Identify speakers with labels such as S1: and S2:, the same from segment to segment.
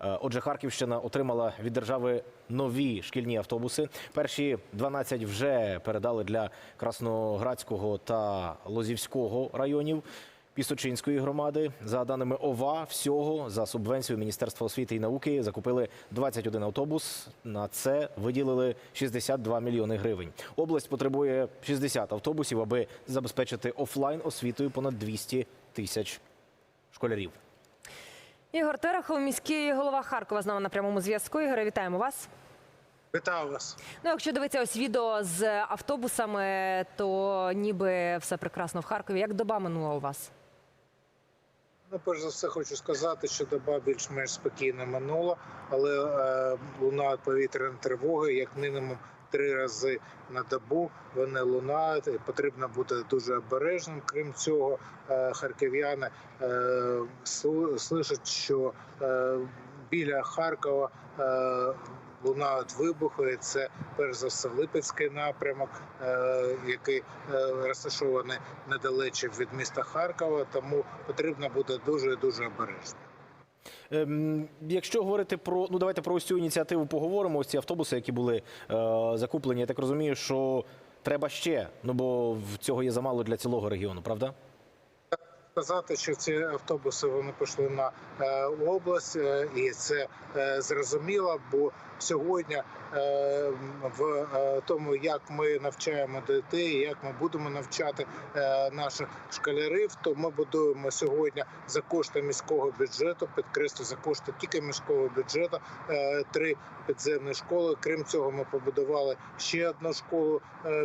S1: Е, Отже, Харківщина отримала від держави нові шкільні автобуси. Перші 12 вже передали для Красноградського та Лозівського районів. Пісочинської громади за даними ОВА, всього за субвенцією Міністерства освіти і науки закупили 21 автобус. На це виділили 62 мільйони гривень. Область потребує 60 автобусів, аби забезпечити офлайн освітою понад 200 тисяч школярів.
S2: Ігор Терехов, міський голова Харкова, з нами на прямому зв'язку. Ігоре, вітаємо вас.
S3: Вітаю вас.
S2: Ну, якщо дивитися ось відео з автобусами, то ніби все прекрасно в Харкові. Як доба минула у вас?
S3: Ну, перш за все, хочу сказати, що доба більш-менш спокійно минула, але е, лунають повітряні тривоги, як мінімум три рази на добу. Вони лунають. Потрібно бути дуже обережним. Крім цього, е, харків'яни е, слышать, що е, біля Харкова. Лунають вибухи, це перш за все Липецький напрямок, який розташований недалече від міста Харкова, тому потрібно бути дуже дуже обережним.
S1: Ем, якщо говорити про ну давайте про ось цю ініціативу поговоримо. Ось ці автобуси, які були е, закуплені. Я так розумію, що треба ще. Ну бо цього є замало для цілого регіону, правда?
S3: Сказати, що ці автобуси вони пішли на е, область, е, і це зрозуміло, бо сьогодні е, в е, тому, як ми навчаємо дітей, як ми будемо навчати е, наших школярів, то ми будуємо сьогодні за кошти міського бюджету, підкреслю за кошти тільки міського бюджету, три підземні школи. Крім цього, ми побудували ще одну школу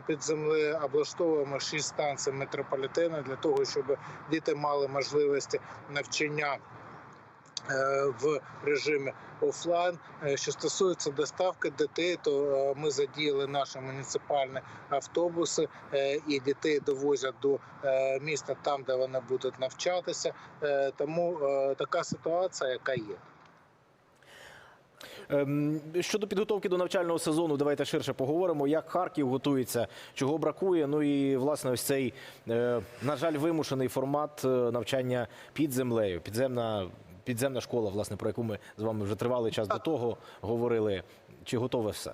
S3: під землею, облаштовуємо шість станцій метрополітену для того, щоб діти мали можливості навчання. Е, В режимі офлайн, Е, що стосується доставки дітей, то е, ми задіяли наші муніципальні автобуси і дітей довозять до міста там, де вони будуть навчатися. Тому така ситуація, яка є.
S1: Ем, щодо підготовки до навчального сезону, давайте ширше поговоримо. Як Харків готується, чого бракує. Ну і власне, ось цей, на жаль, вимушений формат навчання під землею. Підземна, підземна школа, власне, про яку ми з вами вже тривалий час до того говорили. Чи готове все?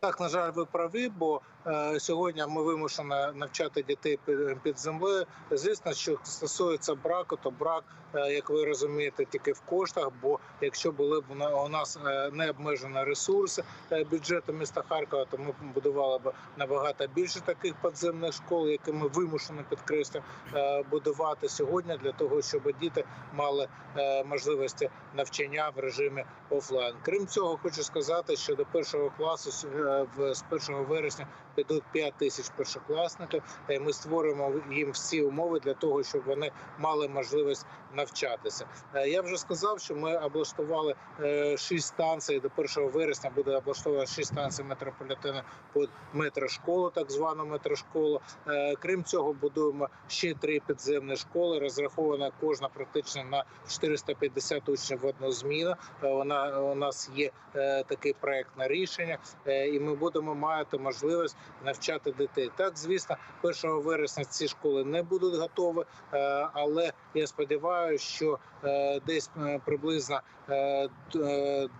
S3: Так. На жаль, ви праві, бо е, сьогодні ми вимушені навчати дітей під, під землею. Звісно, що стосується браку, то брак, е, як ви розумієте, тільки в коштах. Бо якщо були б на- у нас е, не обмежені ресурси е, бюджету міста Харкова, то ми будували б набагато більше таких підземних школ, які ми вимушені підкреслю е, будувати сьогодні для того, щоб діти мали е, можливості навчання в режимі офлайн. Крім цього, хочу сказати, що до першого класу с- е, в з 1 вересня підуть 5 тисяч першокласників. і Ми створимо їм всі умови для того, щоб вони мали можливість навчатися. Е, Я вже сказав, що ми облаштували 6 станцій. До 1 вересня буде облаштовано 6 станцій метрополітену під метрошколу, так звану метрошколу. Е, Крім цього, будуємо ще три підземні школи. Розрахована кожна практично на 450 учнів в одну зміну. Е, Вона у нас є е, таке проектне рішення, е, і ми будемо мати можливість навчати дітей. Так, звісно, 1 вересня ці школи не будуть готові, е, але я сподіваюся, що е, десь е, приблизно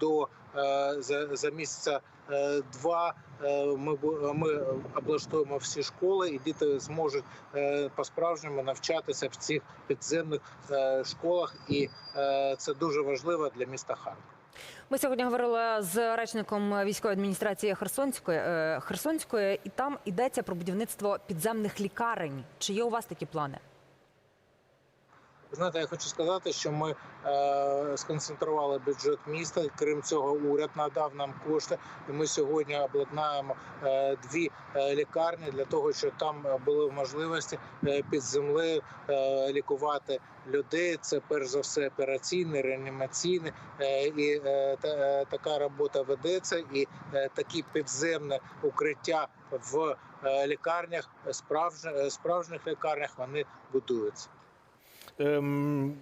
S3: до за, за місяця два ми ми облаштуємо всі школи, і діти зможуть е, по-справжньому навчатися в цих підземних школах, і це дуже важливо для міста Харкова.
S2: Ми сьогодні говорили з речником військової адміністрації Херсонської, е, Херсонської, і там йдеться про будівництво підземних лікарень. Чи є у вас такі плани?
S3: Знаєте, я хочу сказати, що ми е, сконцентрували бюджет міста. Крім цього, уряд надав нам кошти, і ми сьогодні обладнаємо е, дві е, лікарні для того, щоб там були можливості е, під землею е, лікувати людей. Це перш за все операційне, реанімаційне, е, і е, та, е, така робота ведеться, і е, такі підземне укриття в е, лікарнях, справжніх, справжніх лікарнях, вони будуються.
S1: Ем,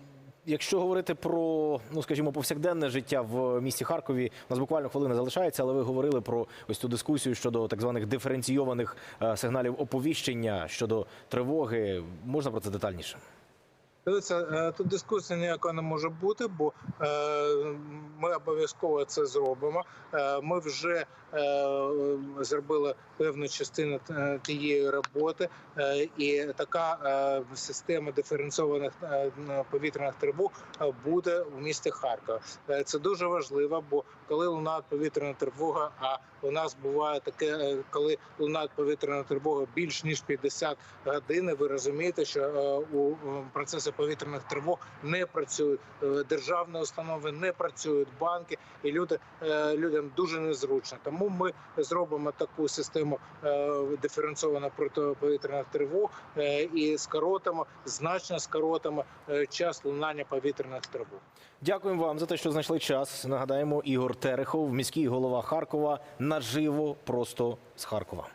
S1: якщо говорити про, ну скажімо, повсякденне життя в місті Харкові, у нас буквально хвилина залишається, але ви говорили про ось цю дискусію щодо так званих диференційованих е, сигналів оповіщення щодо тривоги. Можна про це детальніше?
S3: Дивіться, е, тут дискусії ніякої не може бути, бо е, ми обов'язково це зробимо. Е, Ми вже зробили певну частину тієї роботи, і така система диференційованих повітряних тривог буде у місті Харкова. Це дуже важливо, бо коли лунає повітряна тривога, а у нас буває таке, коли лунає повітряна тривога більш ніж 50 годин. Ви розумієте, що у процесі повітряних тривог не працюють е, державні установи, не працюють банки, і люди е, людям дуже незручно. Тому ми зробимо таку систему е, диференційованих протиповітряних тривог і скоротимо значно скоротимо час лунання повітряних тривог.
S1: Дякуємо вам за те, що знайшли час. Нагадаємо, Ігор Терехов, міський голова Харкова, наживо просто з Харкова.